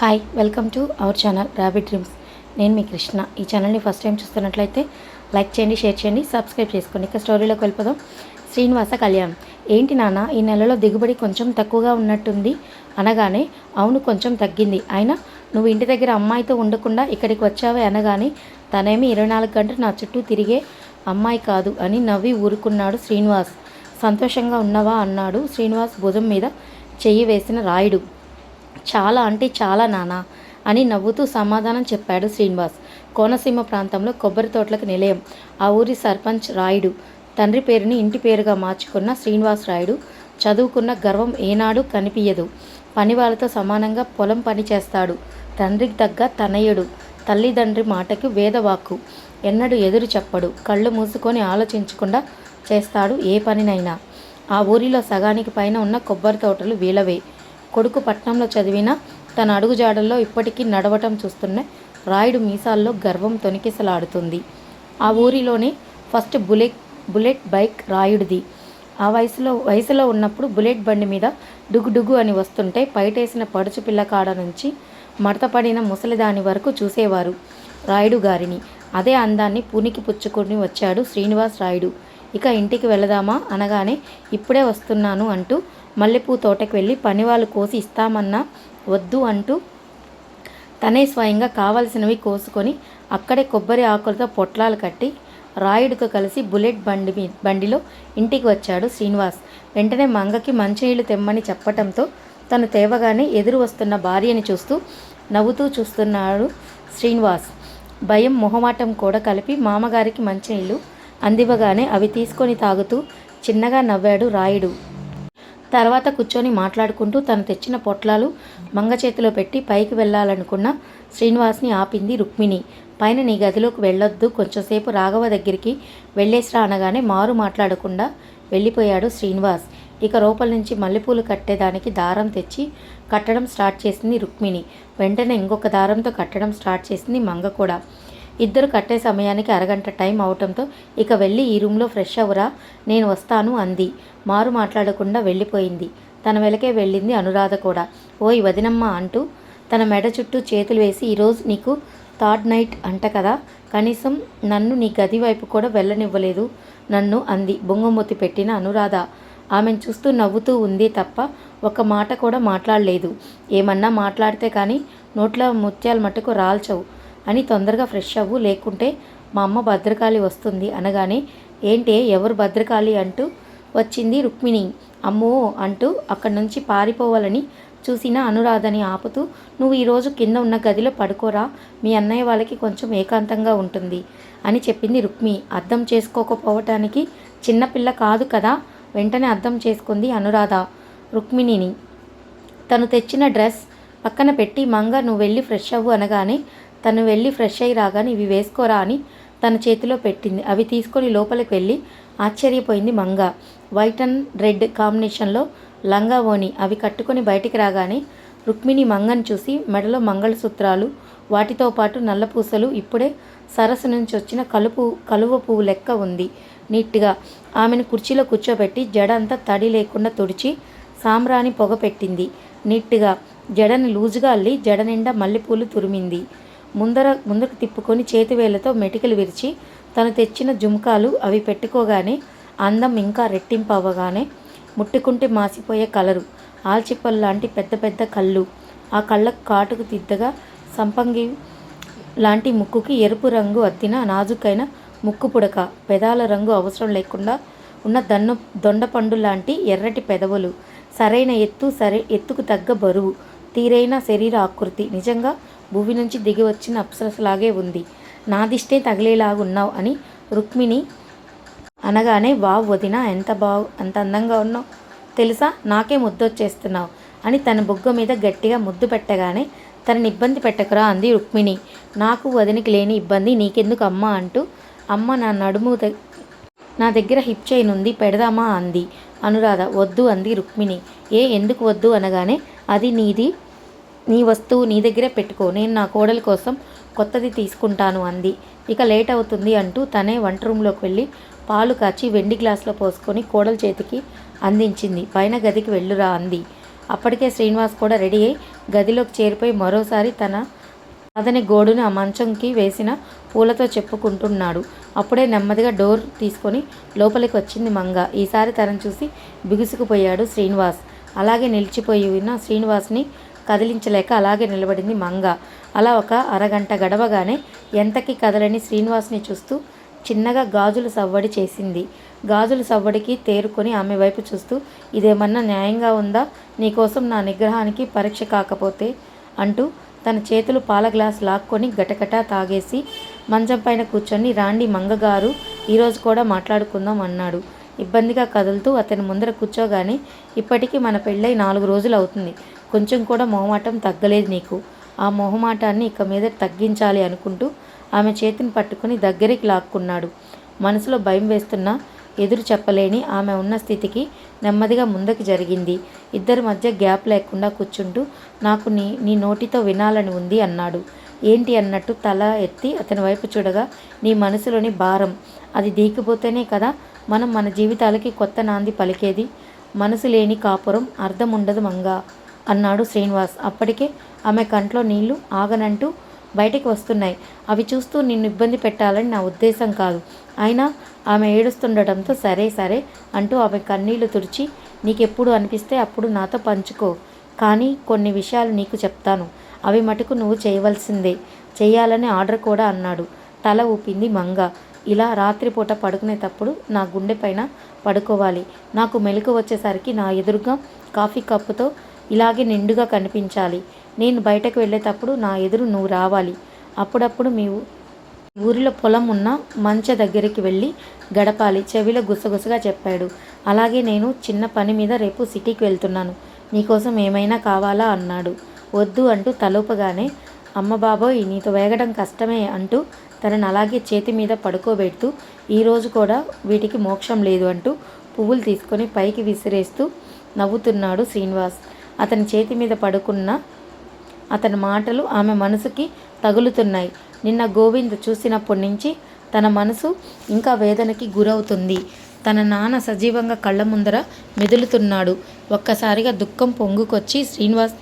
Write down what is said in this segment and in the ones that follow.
Hi welcome to our channel rabbit dreams నేను మీ కృష్ణ. ఈ ఛానల్ని ఫస్ట్ టైం చూస్తున్నట్లయితే లైక్ చేయండి షేర్ చేయండి సబ్స్క్రైబ్ చేసుకోండి. ఇక స్టోరీలోకి వెళ్ళిపోదాం. శ్రీనివాస కళ్యాణ్. ఏంటి నాన్న ఈ నెలలో దిగుబడి కొంచెం తక్కువగా ఉన్నట్టుంది అనగానే అవును కొంచెం తగ్గింది. అయినా నువ్వు ఇంటి దగ్గర అమ్మాయితో ఉండకుండా ఇక్కడికి వచ్చావే అనగానే తనేమి ఇరవై నాలుగు గంటలు నా చుట్టూ తిరిగే అమ్మాయి కాదు అని నవ్వి ఊరుకున్నాడు శ్రీనివాస్. సంతోషంగా ఉన్నవా అన్నాడు శ్రీనివాస్ భుజం మీద చెయ్యి వేసిన రాయుడు. చాలా అంటే చాలా నానా అని నవ్వుతూ సమాధానం చెప్పాడు శ్రీనివాస్. కోనసీమ ప్రాంతంలో కొబ్బరి తోటలకు నిలయం. ఆ ఊరి సర్పంచ్ రాయుడు తండ్రి పేరుని ఇంటి పేరుగా మార్చుకున్న శ్రీనివాస్ రాయుడు చదువుకున్న గర్వం ఏనాడు కనిపించదు పని వాళ్ళతో సమానంగా పొలం పని చేస్తాడు. తండ్రికి తగ్గ తనయుడు. తల్లిదండ్రి మాటకి వేదవాక్కు. ఎన్నడు ఎదురు చెప్పడు. కళ్ళు మూసుకొని ఆలోచించకుండా చేస్తాడు ఏ పనినైనా. ఆ ఊరిలో సగానికి పైన ఉన్న కొబ్బరి తోటలు వీలవే కొడుకు పట్నంలో చదివిన తన అడుగుజాడల్లో ఇప్పటికీ నడవటం చూస్తున్న రాయుడు మీసాల్లో గర్వం తొనికిసలాడుతుంది. ఆ ఊరిలోనే ఫస్ట్ బుల్లెట్ బుల్లెట్ బైక్ రాయుడిది. ఆ వయసులో వయసులో ఉన్నప్పుడు బుల్లెట్ బండి మీద డుగుడుగు అని వస్తుంటే పైటేసిన పడుచు పిల్లకాడ నుంచి మడతపడిన ముసలిదాని వరకు చూసేవారు రాయుడు గారిని. అదే అందాన్ని పూనికి పుచ్చుకొని వచ్చాడు శ్రీనివాస్ రాయుడు. ఇక ఇంటికి వెళదామా అనగానే ఇప్పుడే వస్తున్నాను అంటూ మల్లెపూ తోటకు వెళ్ళి పనివాళ్ళు కోసి ఇస్తామన్నా వద్దు అంటూ తనే స్వయంగా కావలసినవి కోసుకొని అక్కడే కొబ్బరి ఆకులతో పొట్లాలు కట్టి రాయుడితో కలిసి బుల్లెట్ బండి మీ బండిలో ఇంటికి వచ్చాడు శ్రీనివాస్. వెంటనే మంగకి మంచినీళ్ళు తెమ్మని చెప్పటంతో తను తేవగానే ఎదురు వస్తున్న భార్యని చూస్తూ నవ్వుతూ చూస్తున్నాడు శ్రీనివాస్. భయం మొహమాటం కూడా కలిపి మామగారికి మంచినీళ్ళు అందివ్వగానే అవి తీసుకొని తాగుతూ చిన్నగా నవ్వాడు రాయుడు. తర్వాత కూర్చొని మాట్లాడుకుంటూ తను తెచ్చిన పొట్లాలు మంగ చేతిలో పెట్టి పైకి వెళ్ళాలనుకున్న శ్రీనివాస్ని ఆపింది రుక్మిణి. పైన నీ గదిలోకి వెళ్ళొద్దు కొంచెంసేపు రాఘవ దగ్గరికి వెళ్ళేసిరా అనగానే మారు మాట్లాడకుండా వెళ్ళిపోయాడు శ్రీనివాస్. ఇక లోపల నుంచి మల్లెపూలు కట్టేదానికి దారం తెచ్చి కట్టడం స్టార్ట్ చేసింది రుక్మిణి. వెంటనే ఇంకొక దారంతో కట్టడం స్టార్ట్ చేసింది మంగ కూడా. ఇద్దరు కట్టే సమయానికి అరగంట టైం అవటంతో ఇక వెళ్ళి ఈ రూమ్లో ఫ్రెష్ అవ్వరా నేను వస్తాను అంది. మారు మాట్లాడకుండా వెళ్ళిపోయింది. తన వెలకే వెళ్ళింది అనురాధ కూడా. ఓయ్ వదినమ్మ అంటూ తన మెడ చుట్టూ చేతులు వేసి ఈరోజు నీకు థర్డ్ నైట్ అంట కదా కనీసం నన్ను నీ గది వైపు కూడా వెళ్ళనివ్వలేదు నన్ను అంది బొంగమూతి పెట్టిన అనురాధ. ఆమెను చూస్తూ నవ్వుతూ ఉంది తప్ప ఒక మాట కూడా మాట్లాడలేదు. ఏమన్నా మాట్లాడితే కానీ నోట్లో ముత్యాలు మట్టుకు రాల్చవు. అని తొందరగా ఫ్రెష్ అవ్వు లేకుంటే మా అమ్మ భద్రకాళి వస్తుంది అనగానే ఏంటే ఎవరు భద్రకాళి? అంటూ వచ్చింది రుక్మిణి. అమ్మో అంటూ అక్కడి నుంచి పారిపోవాలని చూసిన అనురాధని ఆపుతూ నువ్వు ఈరోజు కింద ఉన్న గదిలో పడుకోరా మీ అన్నయ్య వాళ్ళకి కొంచెం ఏకాంతంగా ఉంటుంది అని చెప్పింది రుక్మి. అర్థం చేసుకోకపోవటానికి చిన్నపిల్ల కాదు కదా? వెంటనే అర్థం చేసుకుంది అనురాధ రుక్మిణిని. తను తెచ్చిన డ్రెస్ పక్కన పెట్టి మంగ నువ్వు వెళ్ళి ఫ్రెష్ అవ్వు అనగానే తను వెళ్ళి ఫ్రెష్ అయ్యి రాగానే ఇవి వేసుకోరా అని తన చేతిలో పెట్టింది. అవి తీసుకొని లోపలికి వెళ్ళి ఆశ్చర్యపోయింది మంగ. వైట్ అండ్ రెడ్ కాంబినేషన్లో లంగా ఓని అవి కట్టుకొని బయటికి రాగానే రుక్మిణి మంగని చూసి మెడలో మంగళసూత్రాలు వాటితో పాటు నల్లపూసలు ఇప్పుడే సరస్సు నుంచి వచ్చిన కలుపు కలువ పువ్వు లెక్క ఉంది. నీట్గా ఆమెను కుర్చీలో కూర్చోబెట్టి జడ అంతా తడి లేకుండా తుడిచి సాంబ్రాణి పొగ పెట్టింది. నీట్గా జడని లూజుగా అల్లి జడ నిండా మల్లెపూలు తురిమింది. ముందర ముందుకు తిప్పుకొని చేతివేళ్ళతో మెటికలు విరిచి తను తెచ్చిన జుంకాలు అవి పెట్టుకోగానే అందం ఇంకా రెట్టింపు అవ్వగానే ముట్టుకుంటే మాసిపోయే కలరు ఆల్చిప్పల్ లాంటి పెద్ద పెద్ద కళ్ళు. ఆ కళ్ళకు కాటుకు దిద్దగా సంపంగి లాంటి ముక్కుకి ఎరుపు రంగు అత్తిన నాజుకైన ముక్కు పుడక పెదాల రంగు అవసరం లేకుండా ఉన్న దన్ను దొండపండు లాంటి ఎర్రటి పెదవులు సరైన ఎత్తు సరే ఎత్తుకు తగ్గ బరువు తీరైన శరీర ఆకృతి. నిజంగా భూమి నుంచి దిగి వచ్చిన అప్సరసలాగే ఉంది. నాదిష్టే తగిలేలాగున్నావు అని రుక్మిణి అనగానే వావ్ వదిన ఎంత బాగు అంత అందంగా ఉన్నావు. తెలుసా? నాకే ముద్దొచ్చేస్తున్నావు అని తన బుగ్గ మీద గట్టిగా ముద్దు పెట్టగానే తనని ఇబ్బంది పెట్టకురా అంది రుక్మిణి. నాకు వదినికి లేని ఇబ్బంది నీకెందుకు అమ్మ అంటూ అమ్మ నా నడుము ద- నా దగ్గర హిప్ చైన్ ఉంది పెడదామా అంది. అనురాధ వద్దు అంది రుక్మిణి. ఏ ఎందుకు వద్దు అనగానే అది నీది నీ వస్తువు నీ దగ్గరే పెట్టుకో నేను నా కోడలి కోసం కొత్తది తీసుకుంటాను అంది. ఇక లేట్ అవుతుంది అంటూ తనే వంట రూమ్లోకి వెళ్ళి పాలు కాచి వెండి గ్లాసులో పోసుకొని కోడల చేతికి అందించింది. పైన గదికి వెళ్ళురా అంది. అప్పటికే శ్రీనివాస్ కూడా రెడీ అయి గదిలోకి చేరిపోయి మరోసారి తన అతని గోడుని ఆ మంచంకి వేసిన పూలతో చెప్పుకుంటున్నాడు. అప్పుడే నెమ్మదిగా డోర్ తీసుకొని లోపలికి వచ్చింది మంగ. ఈసారి తనను చూసి బిగుసుకుపోయాడు శ్రీనివాస్. అలాగే నిలిచిపోయిన శ్రీనివాస్ని కదిలించలేక అలాగే నిలబడింది మంగ. అలా ఒక అరగంట గడవగానే ఎంతకి కదలని శ్రీనివాస్ని చూస్తూ చిన్నగా గాజులు సవ్వడి చేసింది. గాజుల సవ్వడికి తేరుకొని ఆమె వైపు చూస్తూ ఇదేమన్నా న్యాయంగా ఉందా? నీకోసం నా నిగ్రహానికి పరీక్ష కాకపోతే అంటూ తన చేతులు పాల గ్లాస్ లాక్కొని గటగటా తాగేసి మంచం పైన కూర్చొని రాండి మంగగారు ఈరోజు కూడా మాట్లాడుకుందాం అన్నాడు. ఇబ్బందిగా కదులుతూ అతని ముందర కూర్చోగానే ఇప్పటికీ మన పెళ్ళై నాలుగు రోజులు అవుతుంది. కొంచెం కూడా మొహమాటం తగ్గలేదు నీకు. ఆ మొహమాటాన్ని ఇక మీద తగ్గించాలి అనుకుంటూ ఆమె చేతిని పట్టుకుని దగ్గరికి లాక్కున్నాడు. మనసులో భయం వేస్తున్నా ఎదురు చెప్పలేని ఆమె ఉన్న స్థితికి నెమ్మదిగా ముందుకు జరిగింది. ఇద్దరి మధ్య గ్యాప్ లేకుండా కూర్చుంటూ నాకు నీ నీ నోటితో వినాలని ఉంది అన్నాడు. ఏంటి అన్నట్టు తల ఎత్తి అతని వైపు చూడగా నీ మనసులోని భారం. అది దీకిపోతేనే కదా మనం మన జీవితాలకి కొత్త నాంది పలికేది. మనసు లేని కాపురం అర్థం ఉండదు మంగా. అన్నాడు శ్రీనివాస్. అప్పటికే ఆమె కంట్లో నీళ్ళు ఆగనంటూ బయటికి వస్తున్నాయి. అవి చూస్తూ నిన్ను ఇబ్బంది పెట్టాలని నా ఉద్దేశం కాదు. అయినా ఆమె ఏడుస్తుండటంతో సరే సరే అంటూ ఆమె కన్నీళ్ళు తుడిచి నీకెప్పుడు అనిపిస్తే అప్పుడు నాతో పంచుకో. కానీ కొన్ని విషయాలు నీకు చెప్తాను. అవి మటుకు నువ్వు చేయవలసిందే. చేయాలని ఆర్డర్ కూడా అన్నాడు. తల ఊపింది మంగ. ఇలా రాత్రిపూట పడుకునేటప్పుడు నా గుండె పైన పడుకోవాలి. నాకు మెలకు వచ్చేసరికి నా ఎదురుగా కాఫీ కప్పుతో ఇలాగే నిండుగా కనిపించాలి. నేను బయటకు వెళ్ళేటప్పుడు నా ఎదురు నువ్వు రావాలి. అప్పుడప్పుడు మీ ఊరిలో పొలం ఉన్న మంచ దగ్గరికి వెళ్ళి గడపాలి. చెవిలో గుసగుసగా చెప్పాడు. అలాగే నేను చిన్న పని మీద రేపు సిటీకి వెళ్తున్నాను. నీకోసం ఏమైనా కావాలా? అన్నాడు. వద్దు అంటూ తలూపగానే అమ్మ బాబోయ్ నీతో వేగడం కష్టమే అంటూ తనను అలాగే చేతి మీద పడుకోబెడుతూ ఈరోజు కూడా వీటికి మోక్షం లేదు అంటూ పువ్వులు తీసుకొని పైకి విసిరేస్తూ నవ్వుతున్నాడు శ్రీనివాస్. అతని చేతి మీద పడుకున్న అతని మాటలు ఆమె మనసుకి తగులుతున్నాయి. నిన్న గోవింద్ చూసినప్పటి నుంచి తన మనసు ఇంకా వేదనకి గురవుతుంది. తన నాన్న సజీవంగా కళ్ళ ముందర మెదులుతున్నాడు. ఒక్కసారిగా దుఃఖం పొంగుకొచ్చి శ్రీనివాస్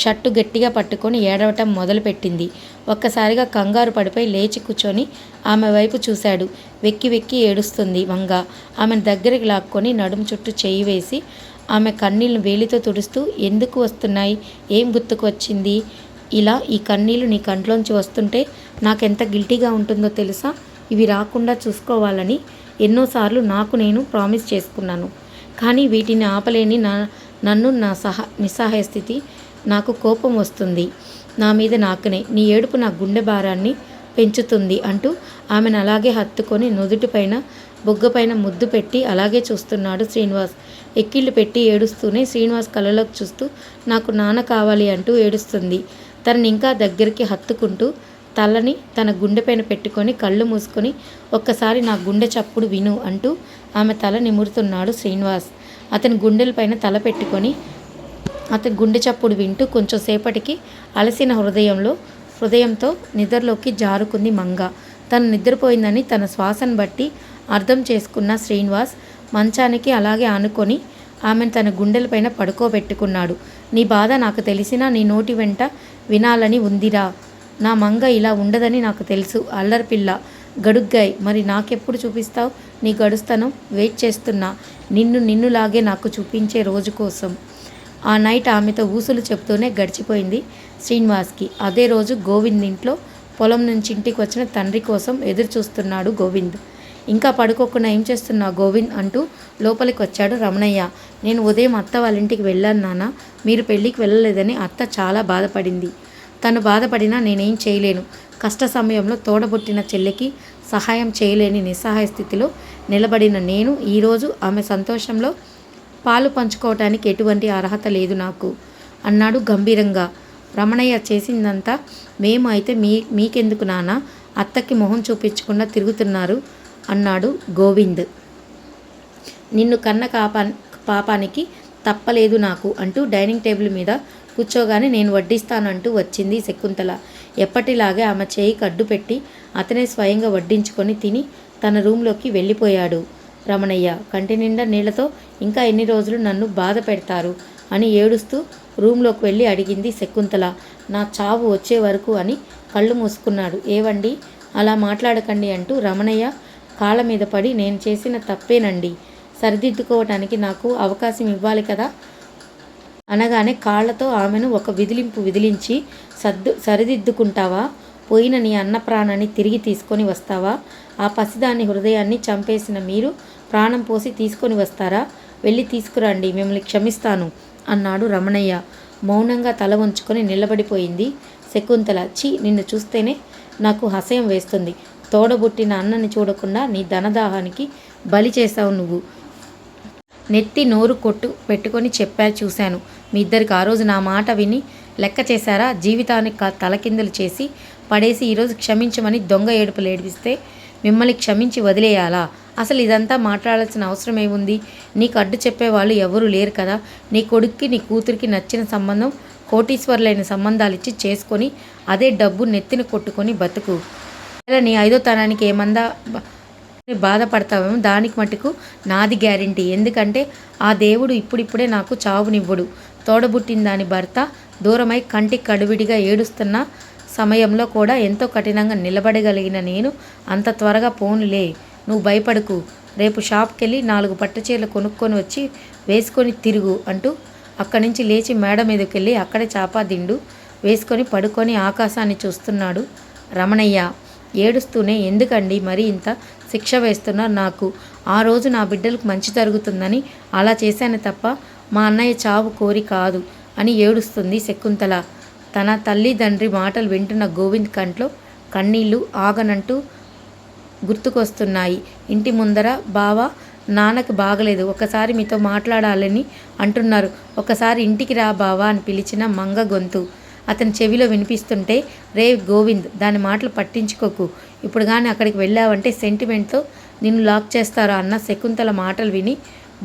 షర్టు గట్టిగా పట్టుకొని ఏడవటం మొదలుపెట్టింది. ఒక్కసారిగా కంగారు పడిపోయి లేచి కూర్చొని ఆమె వైపు చూశాడు. వెక్కి వెక్కి ఏడుస్తుంది వంగ. ఆమెను దగ్గరికి లాక్కొని నడుము చుట్టూ చేయి వేసి ఆమె కన్నీళ్ళు వేలితో తుడుస్తూ ఎందుకు వస్తున్నాయి? ఏం గుర్తుకు వచ్చింది? ఇలా ఈ కన్నీళ్ళు నీ కంట్లోంచి వస్తుంటే నాకెంత గిల్టీగా ఉంటుందో తెలుసా? ఇవి రాకుండా చూసుకోవాలని ఎన్నోసార్లు నాకు నేను ప్రామిస్ చేసుకున్నాను. కానీ వీటిని ఆపలేని నా నన్ను నా సహా నిస్సహాయ స్థితి నాకు కోపం వస్తుంది. నా మీద నాకునే నీ ఏడుపు నా గుండె భారాన్ని పెంచుతుంది అంటూ ఆమెను అలాగే హత్తుకొని నుదుటిపైన బొగ్గపైన ముద్దు పెట్టి అలాగే చూస్తున్నాడు శ్రీనివాస్. ఎక్కిళ్ళు పెట్టి ఏడుస్తూనే శ్రీనివాస్ కళ్ళలోకి చూస్తూ నాకు నాన్న కావాలి అంటూ ఏడుస్తుంది. తనని ఇంకా దగ్గరికి హత్తుకుంటూ తలని తన గుండెపైన పెట్టుకొని కళ్ళు మూసుకొని ఒక్కసారి నా గుండె చప్పుడు విను అంటూ ఆమె తల నిమురుతున్నాడు శ్రీనివాస్. అతని గుండెలపైన తల పెట్టుకొని అతని గుండె చప్పుడు వింటూ కొంచెం సేపటికి అలసిన హృదయంలో హృదయంతో నిద్రలోకి జారుకుంది మంగ. తను నిద్రపోయిందని తన శ్వాసను బట్టి అర్థం చేసుకున్న శ్రీనివాస్ మంచానికి అలాగే ఆనుకొని ఆమెను తన గుండెలపైన పడుకోబెట్టుకున్నాడు. నీ బాధ నాకు తెలిసినా నీ నోటి వెంట వినాలని ఉందిరా. నా మంగ ఇలా ఉండదని నాకు తెలుసు. అల్లరిపిల్ల గడుగ్గాయి గడుగ్గాయ్. మరి నాకెప్పుడు చూపిస్తావు? నీ గడుస్తనం వెయిట్ చేస్తున్నా. నిన్ను నిన్నులాగే నాకు చూపించే రోజు కోసం. ఆ నైట్ ఆమెతో ఊసులు చెప్తూనే గడిచిపోయింది శ్రీనివాస్కి. అదే రోజు గోవింద్ ఇంట్లో పొలం నుంచి ఇంటికి వచ్చిన తండ్రి కోసం ఎదురు చూస్తున్నాడు గోవింద్. ఇంకా పడుకోకుండా ఏం చేస్తున్నా? గోవింద్ అంటూ లోపలికి వచ్చాడు రమణయ్య. నేను ఉదయం అత్త వాళ్ళ ఇంటికి వెళ్ళాను నాన్న. మీరు పెళ్ళికి వెళ్ళలేదని అత్త చాలా బాధపడింది. తను బాధపడినా నేనేం చేయలేను. కష్ట సమయంలో తోడబుట్టిన చెల్లికి సహాయం చేయలేని నిస్సహాయ స్థితిలో నిలబడిన నేను ఈరోజు ఆమె సంతోషంలో పాలు పంచుకోవటానికి ఎటువంటి అర్హత లేదు నాకు. అన్నాడు గంభీరంగా. రమణయ్య చేసిందంతా మేము అయితే మీ మీకెందుకు నాన్న? అత్తకి మొహం చూపించకుండా తిరుగుతున్నారు. అన్నాడు గోవింద్. నిన్ను కన్న కాపా పాపానికి తప్పలేదు నాకు అంటూ డైనింగ్ టేబుల్ మీద కూర్చోగానే నేను వడ్డిస్తానంటూ వచ్చింది శకుంతల. ఎప్పటిలాగే ఆమె చేయి కడ్డు పెట్టి అతనే స్వయంగా వడ్డించుకొని తిని తన రూంలోకి వెళ్ళిపోయాడు. రమణయ్య కంటి నిండా నీళ్ళతో ఇంకా ఎన్ని రోజులు నన్ను బాధ పెడతారు అని ఏడుస్తూ రూంలోకి వెళ్ళి అడిగింది శకుంతల. నా చావు వచ్చే వరకు అని కళ్ళు మూసుకున్నాడు. ఏవండి? అలా మాట్లాడకండి అంటూ రమణయ్య కాళ్ళ మీద పడి నేను చేసిన తప్పేనండి. సరిదిద్దుకోవటానికి నాకు అవకాశం ఇవ్వాలి కదా? అనగానే కాళ్ళతో ఆమెను ఒక విదిలింపు విదిలించి సర్దు సరిదిద్దుకుంటావా? పోయిన నీ అన్న ప్రాణాన్ని తిరిగి తీసుకొని వస్తావా? ఆ పసిదాని హృదయాన్ని చంపేసిన మీరు ప్రాణం పోసి తీసుకొని వస్తారా? వెళ్ళి తీసుకురండి మిమ్మల్ని క్షమిస్తాను అన్నాడు రమణయ్య. మౌనంగా తల వంచుకొని నిలబడిపోయింది శకుంతల. చి నిన్ను చూస్తేనే నాకు హసయం వేస్తుంది. తోడబుట్టిన అన్నని చూడకుండా నీ ధనదాహానికి బలి చేశావు నువ్వు. నెత్తి నోరు కొట్టు పెట్టుకొని చెప్పా చూశాను. మీ ఇద్దరికి ఆ రోజు నా మాట విని లెక్క చేశారా? జీవితానికి క- తలకిందులు చేసి పడేసి ఈరోజు క్షమించమని దొంగ ఏడుపులు ఏడిపిస్తే మిమ్మల్ని క్షమించి వదిలేయాలా? అసలు ఇదంతా మాట్లాడాల్సిన అవసరం ఏముంది? నీకు అడ్డు చెప్పేవాళ్ళు ఎవరు లేరు కదా. నీ కొడుక్కి నీ కూతురికి నచ్చిన సంబంధం కోటీశ్వర్లైన సంబంధాలు ఇచ్చి చేసుకొని అదే డబ్బు నెత్తిన కొట్టుకొని బతుకు. ఒకవేళ నీ ఐదో తనానికి ఏమందా బాధపడతావేమో దానికి మటుకు నాది గ్యారంటీ. ఎందుకంటే ఆ దేవుడు ఇప్పుడిప్పుడే నాకు చావునివ్వడు. తోడబుట్టిన దాని భర్త దూరమై కంటికి కడువిడిగా ఏడుస్తున్న సమయంలో కూడా ఎంతో కఠినంగా నిలబడగలిగిన నేను అంత త్వరగా పోనులే. నువ్వు భయపడకు. రేపు షాప్కి వెళ్ళి నాలుగు పట్టు చీరలు కొనుక్కొని వచ్చి వేసుకొని తిరుగు అంటూ అక్కడి నుంచి లేచి మేడ మీదకి వెళ్ళి అక్కడే చాపా దిండు వేసుకొని పడుకొని ఆకాశాన్ని చూస్తున్నాడు రమణయ్య. ఏడుస్తూనే ఎందుకండి మరి ఇంత శిక్ష వేస్తున్నారు నాకు? ఆ రోజు నా బిడ్డలకు మంచి జరుగుతుందని అలా చేశాను తప్ప మా అన్నయ్య చావు కోరి కాదు అని ఏడుస్తుంది శకుంతల. తన తల్లిదండ్రి మాటలు వింటున్న గోవింద్ కంట్లో కన్నీళ్ళు ఆగనంటూ గుర్తుకొస్తున్నాయి. ఇంటి ముందర బావ నాన్నకు బాగలేదు. ఒకసారి మీతో మాట్లాడాలని అంటున్నారు. ఒకసారి ఇంటికి రా బావా అని పిలిచిన మంగ గొంతు. అతని చెవిలో వినిపిస్తుంటే రే గోవింద్ దాని మాటలు పట్టించుకోకు. ఇప్పుడు కానీ అక్కడికి వెళ్ళావంటే సెంటిమెంట్తో నిన్ను లాక్ చేస్తారా అన్న శకుంతల మాటలు విని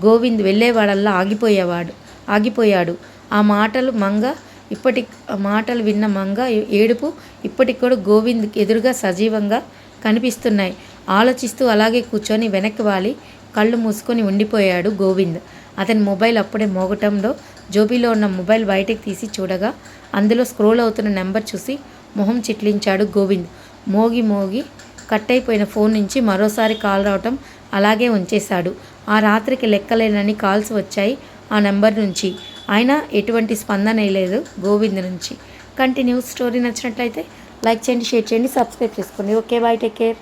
గోవింద్ వెళ్ళేవాడల్లా ఆగిపోయేవాడు ఆగిపోయాడు. ఆ మాటలు మంగ ఇప్పటి ఆ మాటలు విన్న మంగ ఏడుపు ఇప్పటికి కూడా గోవింద్ ఎదురుగా సజీవంగా కనిపిస్తున్నాయి. ఆలోచిస్తూ అలాగే కూర్చొని వెనక్కి వాలి కళ్ళు మూసుకొని ఉండిపోయాడు గోవింద్. అతని మొబైల్ అప్పుడే మోగటంలో జోబీలో ఉన్న మొబైల్ బయటికి తీసి చూడగా అందులో స్క్రోల్ అవుతున్న నెంబర్ చూసి మొహం చిట్లించాడు గోవింద్. మోగి మోగి కట్ అయిపోయిన ఫోన్ నుంచి మరోసారి కాల్ రావటం అలాగే ఉంచేశాడు. ఆ రాత్రికి లెక్కలేనని కాల్స్ వచ్చాయి ఆ నెంబర్ నుంచి. అయినా ఎటువంటి స్పందన లేదు గోవింద్ నుంచి. కంటిన్యూస్ స్టోరీ నచ్చినట్లయితే లైక్ చేయండి షేర్ చేయండి సబ్స్క్రైబ్ చేసుకోండి. Okay bye take care.